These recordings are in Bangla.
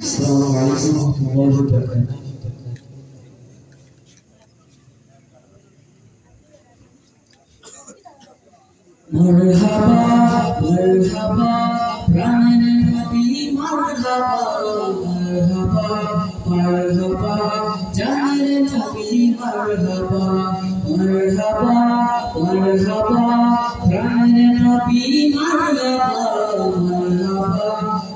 السلام عليكم ورحمة الله وبركاته. مرحبا مرحبا برانا الحبيب مرحبا مرحبا مرحبا جانا الحبيب مرحبا مرحبا مرحبا برانا الحبيب مرحبا مرحبا.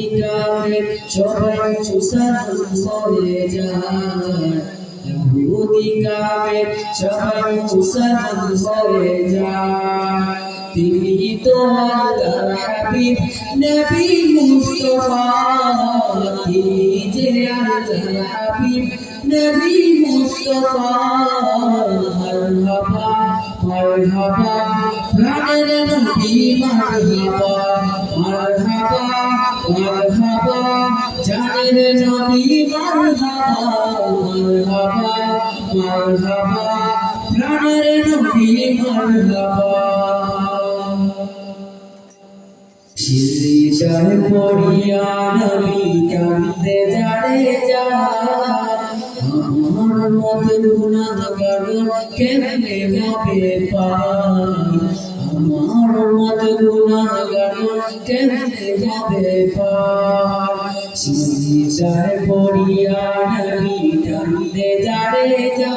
ইহুদিকাদের সবাই চুসান হয়ে যায়। ইহুদিকাদের সবাই মুসলমান হয়ে যায়। তিনি তো আল্লাহর হাবিব নবী মুস্তাফা, তিনি যে আল্লাহর হাবিব নবী মুস্তাফা। মারহাবা মারহাবা প্রাণের নবী মারহাবা। নবী মারহাবা মারহাবা মারহাবা প্রাণের নবী মারহাবা সিজদায় পড়িয়া নবী কান্দে আমার মত গুনাহগার কেমনে পার আমার মত গুনাহগার কেমনে পার সিজদায় পড়িয়া নবী কান্দে যারে যা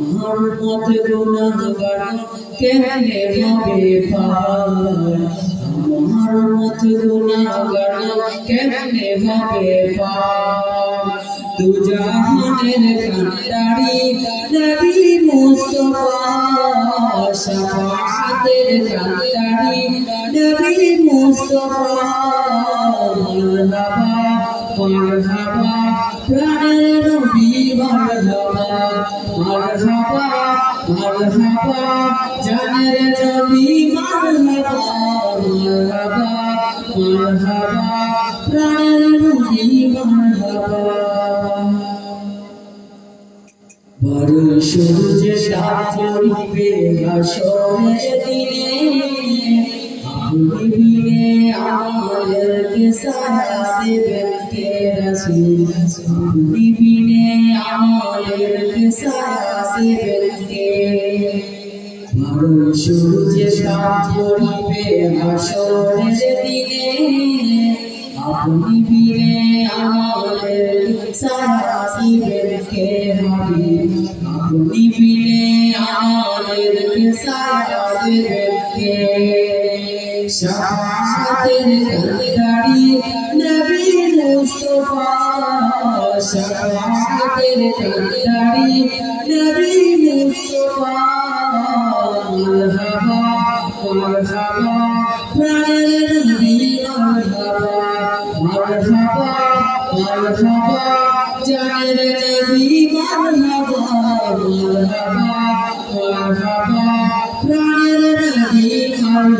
আমার মত গুনাহগার কেমনে হবে পার আমার মত গুনাহগার কেমনে হবে পার দু জাহানের নবী মুস্তাফা শাফাতের কান্ডারি নবী মুস্তাফা মারহাবা মারহাবা, প্রাণের নবী মারহাবা মারহাবা মারহাবা, জানের নবী মারহাবা মারহাবা মারহাবা, প্রাণের নবী মারহাবা। বড় সূর্য তাপ পড়িবে হাসরের দিনে। বিনে আমাদেরকে সারা দেবেন কে রাসূল বিনে আমাদেরকে সারা দেবেন কে বড় সূর্য তাপ পড়িবে হাসরের দিনে। আপনি বিনে কে শাহাতের কান্দারি নবী মুস্তাফা শাহাতের কান্দারি নবী মুস্তাফা মারহাবা মারহাবা, প্রাণের নবী মারহাবা মারহাবা মারহাবা, জানের